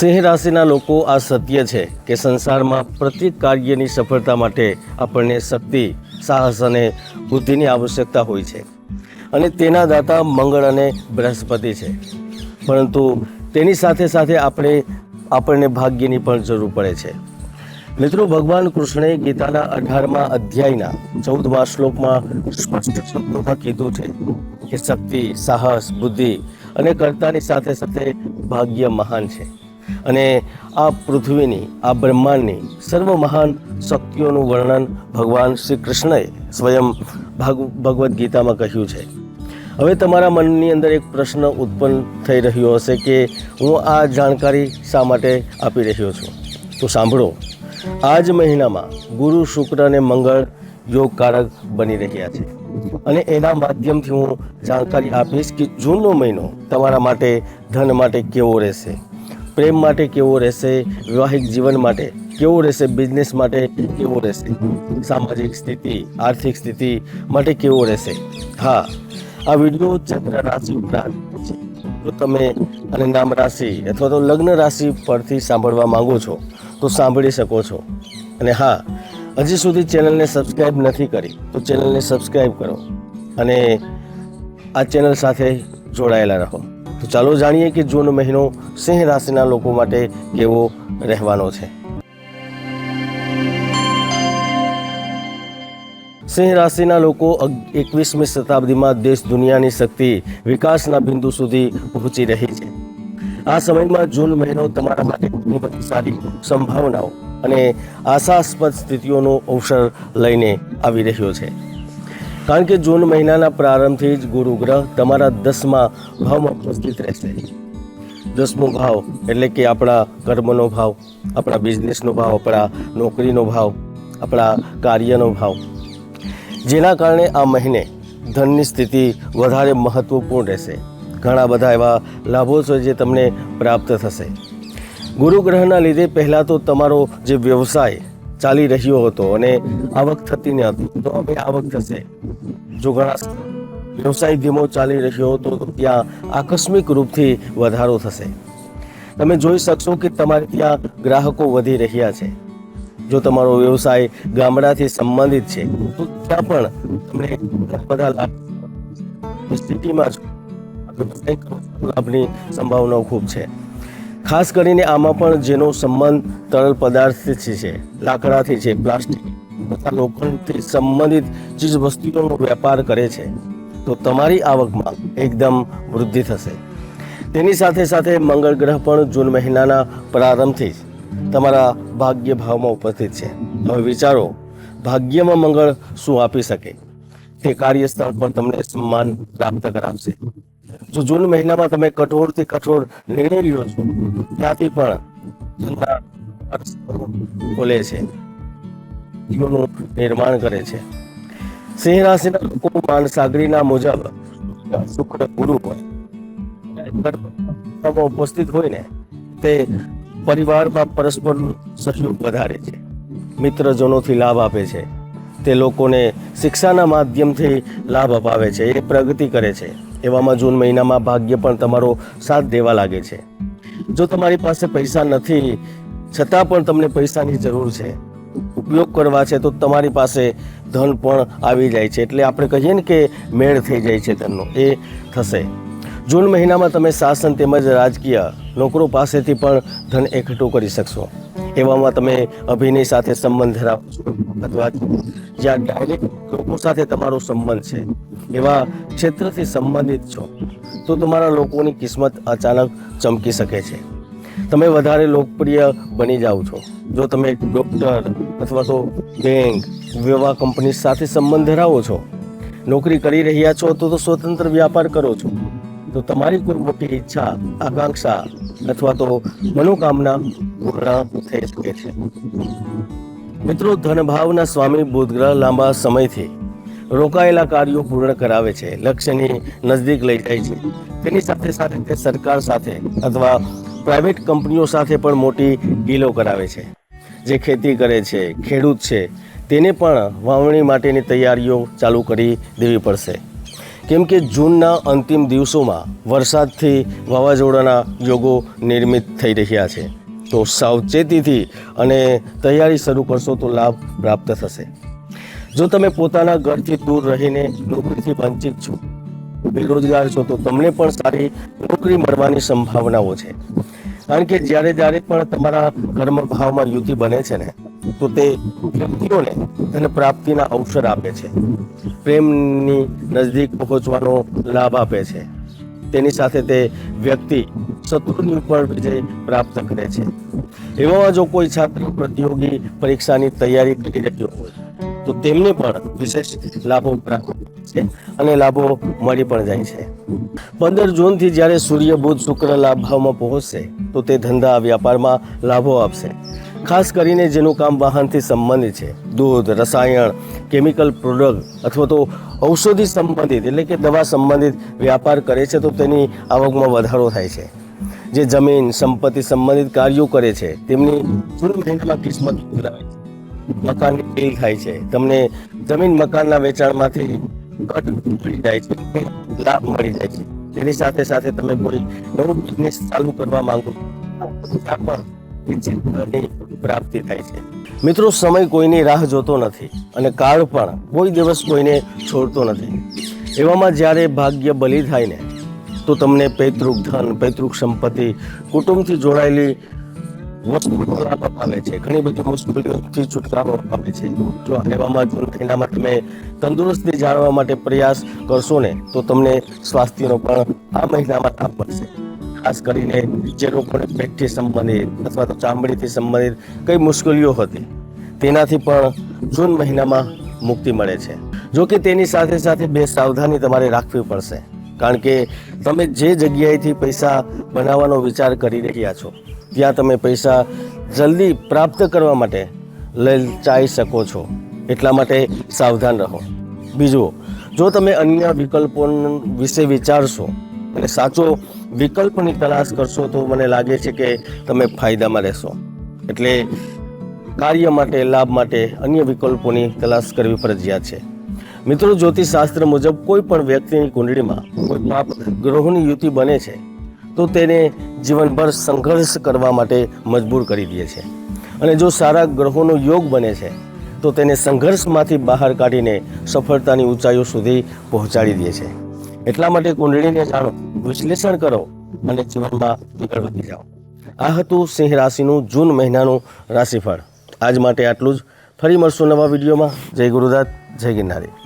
સિંહ રાશિના લોકો આ સત્ય છે કે સંસારમાં પ્રત્યેક કાર્યની સફળતા માટે આપણને શક્તિ, સાહસ અને બુદ્ધિની આવશ્યકતા હોય છે. અને તેના દાતા મંગળ અને બૃહસ્પતિ છે. પરંતુ તેની સાથે સાથે આપણે આપણને ભાગ્યની પણ જરૂર પડે છે. મિત્રો, ભગવાન કૃષ્ણે ગીતાના અઢારમા અધ્યાયના ચૌદમા શ્લોકમાં સ્પષ્ટ શબ્દોમાં કીધું છે કે શક્તિ, સાહસ, બુદ્ધિ અને કર્તાની સાથે સાથે ભાગ્ય મહાન છે. અને આ પૃથ્વીની, આ બ્રહ્માંડની સર્વ મહાન શક્તિઓનું વર્ણન ભગવાન શ્રી કૃષ્ણએ સ્વયં ભાગ, ભગવદ્ ગીતામાં કહ્યું છે. હવે તમારા મનની અંદર એક પ્રશ્ન ઉત્પન્ન થઈ રહ્યો હશે કે હું આ જાણકારી શા માટે આપી રહ્યો છું? તો સાંભળો. આ જ મહિનામાં ગુરુ શુક્ર અને મંગળ યોગકારક બની રહ્યા છે. અને એના માધ્યમથી હું જાણકારી આપીશ કે જૂનનો મહિનો તમારા માટે, ધન માટે કેવો રહેશે? પ્રેમ માટે કેવો રહેશે વૈવાહિક જીવન માટે કેવો રહેશે બિઝનેસ માટે કેવો રહેશે, સામાજિક સ્થિતિ, આર્થિક સ્થિતિ માટે કેવો રહેશે? હા, આ વીડિયો ચંદ્ર રાશિ ઉપરાંત જો તમે અને નામ રાશિ અથવા તો લગ્ન રાશિ પરથી સાંભળવા માંગો છો, તો સાંભળી શકો છો. અને હા, હજી સુધી ચેનલને સબસ્ક્રાઈબ નથી કરી, તો ચેનલને સબસ્ક્રાઈબ કરો. અને આ ચેનલ સાથે જોડાયેલા રહો. તો ચાલો જાણીએ કે જૂન મહિનો સિંહ રાશિના લોકો માટે કેવો રહેવાનો છે. સિંહ રાશિના લોકો એકવીસમી શતાબ્દીમાં દેશ દુનિયાની શક્તિ વિકાસના બિંદુ સુધી પહોંચી રહી છે. આ સમયમાં જૂન મહિનો તમારા માટે ઘણી બધી સારી સંભાવનાઓ અને આશાસ્પદ સ્થિતિઓનો અવસર લઈને આવી રહ્યો છે. કારણ કે જૂન મહિનાના પ્રારંભથી જ ગુરુ ગ્રહ તમારા દસમા ભાવમાં ઉપસ્થિત રહેશે. દસમો ભાવ એટલે કે આપણા કર્મનો ભાવ, આપણા બિઝનેસનો ભાવ, આપણા નોકરીનો ભાવ, આપણા કાર્યનો ભાવ. જેના કારણે આ મહિને ધનની સ્થિતિ વધારે મહત્વપૂર્ણ રહેશે. ઘણા બધા એવા લાભો છે જે તમને પ્રાપ્ત થશે. ગુરુગ્રહના લીધે પહેલાં તો તમારો જે વ્યવસાય ચાલી રહ્યો હતો અને આવક થતી ન હતી. તો હવે આવક થશે. જો ઘણા વ્યવસાય ધીમો ચાલી રહ્યો હતો, તો ત્યાં આકસ્મિક રૂપથી વધારો થશે. તમે જોઈ શકશો કે તમારે ત્યાં ગ્રાહકો વધી રહ્યા છે. જો તમારો વ્યવસાય ગામડાથી સંબંધિત છે, તો ત્યાં પણ તમને બધા લાભ સ્થિતિમાં લાભની સંભાવનાઓ ખૂબ છે. ખાસ કરીને આમાં પણ જેનો સંબંધ તરલ પદાર્થથી છે લાકડાથી છે, પ્લાસ્ટિક. તથા લોખંડથી સંબંધિત ચીજ વસ્તુઓનો વેપાર કરે છે. તો તમારી આવકમાં એકદમ વૃદ્ધિ થશે. તેની સાથે સાથે મંગળ ગ્રહ પણ જૂન મહિનાના પ્રારંભથી જ તમારા ભાગ્ય ભાવમાં ઉપસ્થિત છે. હવે વિચારો, ભાગ્યમાં મંગળ શું આપી શકે? તે કાર્યસ્થળ પર તમને સન્માન પ્રાપ્ત કરાવશે. જો જૂન મહિનામાં તમે કઠોરથી કઠોર નિર્ણય લ્યો છો, ત્યાંથી પણ ધંધા ખોલે છે જીવનનું નિર્માણ કરે છે. સિંહ રાશિના લોકો માનસાગરીના મુજબ શુક્ર ગુરુ હોય. ઉપસ્થિત હોય ને તે પરિવારમાં પરસ્પર સહયોગ વધારે છે. મિત્રજનોથી લાભ આપે છે. તે લોકોને શિક્ષાના માધ્યમથી લાભ અપાવે છે. એ પ્રગતિ કરે છે. એવામાં જૂન મહિનામાં ભાગ્ય પણ તમારો સાથ દેવા લાગે છે. જો તમારી પાસે પૈસા નથી, છતાં પણ તમને પૈસાની જરૂર છે. ઉપયોગ કરવા છે તો તમારી પાસે ધન પણ આવી જાય છે. એટલે આપણે કહીએ ને કે મેળ થઈ જાય છે ધનનો. એ થશે. જૂન મહિનામાં તમે શાસન તેમજ રાજકીય નોકરો પાસેથી પણ ધન એકઠું કરી શકશો. એવામાં તમે અભિનય સાથે સંબંધ ધરાવો છો. અથવા જ્યાં ડાયરેક્ટ લોકો સાથે તમારો સંબંધ છે, એવા ક્ષેત્રથી સંબંધિત છો, તો તમારા લોકોની કિસ્મત અચાનક ચમકી શકે છે. તમે વધારે લોકપ્રિય બની જાઓ છો. જો તમે ડૉક્ટર અથવા તો બેંક વિવાહ કંપની સાથે સંબંધ ધરાવો છો, નોકરી કરી રહ્યા છો, તો તો સ્વતંત્ર વ્યાપાર કરો છો, તો તમારી કોઈ મોટી ઈચ્છા, આકાંક્ષા અથવા તો મનોકામના પૂર્ણ થઈ શકે છે. મિત્રો, ધનભાવના સ્વામી બુધગ્રહ લાંબા સમયથી રોકાયેલા કાર્યો પૂર્ણ કરાવે છે. લક્ષ્યની નજદીક લઈ જાય છે. તેની સાથે સાથે તે સરકાર સાથે અથવા પ્રાઇવેટ કંપનીઓ સાથે પણ મોટી ડીલો કરાવે છે. જે ખેતી કરે છે, ખેડૂત છે, તેને પણ વાવણી માટેની તૈયારીઓ ચાલુ કરી દેવી પડશે. કેમ કે જૂનના અંતિમ દિવસોમાં વરસાદથી વાવાઝોડાના યોગો નિર્મિત થઈ રહ્યા છે. તો સાવચેતીથી અને તૈયારી શરૂ કરશો તો લાભ પ્રાપ્ત થશે. જો તમે પોતાના ઘરથી દૂર રહીને નોકરીથી વંચિત છો બેરોજગાર છો, તો તમને પણ સારી નોકરી મળવાની સંભાવનાઓ છે. કારણ કે જ્યારે જ્યારે પણ તમારા કર્મ ભાવમાં યુતિ બને છે ને તો તે વ્યક્તિઓને ધન પ્રાપ્તિના અવસર આપે છે. પ્રેમની નજદીક પહોંચવાનો લાભ આપે છે. તેની સાથે તે વ્યક્તિ શત્રુની ઉપર વિજય પ્રાપ્ત કરે છે. એવામાં જો કોઈ છાત્ર પ્રતિયોગી પરીક્ષાની તૈયારી કરી રહ્યો હોય, તો તેમને પણ વિશેષ લાભો પ્રાપ્ત છે અને લાભો મળી પણ જાય છે. પંદર જૂનથી જ્યારે સૂર્ય, બુધ, શુક્ર લાભ ભાવમાં પહોંચશે, તો તે ધંધા, વ્યાપારમાં લાભો આપશે. ખાસ કરીને જેનું કામ વાહનથી સંબંધિત છે. દૂધ, રસાયણ કેમિકલ પ્રોડક્ટ અથવા તો ઔષધિ સંબંધિત, એટલે કે દવા સંબંધિત વ્યાપાર કરે છે, તો તેની આવકમાં વધારો થાય છે. જે જમીન, સંપત્તિ સંબંધિત કાર્યો કરે છે, તેમની કિસ્મત બદલાય છે. મકાનની બિલ થાય છે. તમને જમીન મકાનના વેચાણમાંથી ઘટ મળી જાય છે લાભ મળી જાય છે. તેની સાથે સાથે તમે કોઈ નવું બિઝનેસ ચાલુ કરવા માંગો છો પણ પ્રાપ્તિ થાય છે. મિત્રો, સમય કોઈની રાહ જોતો નથી અને કાળ પણ કોઈ દિવસ કોઈને છોડતો નથી. એવામાં જ્યારે ભાગ્ય બલી થાય ને, તો તમને પૈતૃક ધન, પૈતૃક સંપત્તિ, કુટુંબથી જોડાયેલી વસ્તુઓ લાભ અપાવે છે. ઘણી બધી મુશ્કેલીઓથી છુટકારો અપાવે છે. જો એવામાં જૂન મહિનામાં તમે તંદુરસ્તી જાળવવા માટે પ્રયાસ કરશો ને, તો તમને સ્વાસ્થ્યનો પણ આ મહિનામાં લાભ મળશે ખાસ કરીને જે લોકોને પેટથી સંબંધિત અથવા તો ચામડીથી સંબંધિત કઈ મુશ્કેલીઓ હતી, તેનાથી પણ જૂન મહિનામાં મુક્તિ મળે છે. જો કે તેની સાથે સાથે બે સાવધાની તમારે રાખવી પડશે. કારણ કે તમે જે જગ્યાએથી પૈસા બનાવવાનો વિચાર કરી રહ્યા છો, ત્યાં તમે પૈસા જલ્દી પ્રાપ્ત કરવા માટે લલચાઈ શકો છો. એટલા માટે સાવધાન રહો. બીજું, જો તમે અન્ય વિકલ્પો વિશે વિચારશો, અને સાચો વિકલ્પની તલાશ કરશો તો મને લાગે છે કે તમે ફાયદામાં રહેશો. એટલે કાર્ય માટે, લાભ માટે અન્ય વિકલ્પોની તલાશ કરવી ફરજિયાત છે. મિત્રો જ્યોતિષ શાસ્ત્ર મુજબ કોઈ પણ વ્યક્તિની કુંડળીમાં કોઈ પાપ ગ્રહોની યુતિ બને છે, તો તેને જીવનભર સંઘર્ષ કરવા માટે મજબૂર કરી દે છે. અને જો સારા ગ્રહોનો યોગ બને છે, તો તેને સંઘર્ષમાંથી બહાર કાઢીને સફળતાની ઊંચાઈઓ સુધી પહોંચાડી દે છે. એટલા માટે કુંડળીને જાણો, વિશ્લેષણ કરો અને જીવનમાં આગળ વધી જાઓ. આ હતું સિંહ રાશિનું જૂન મહિનાનું રાશિફળ. આજ માટે આટલું જ. ફરી મળશું નવા વિડીયોમાં. જય ગુરુદાસ જય ગિરનારી.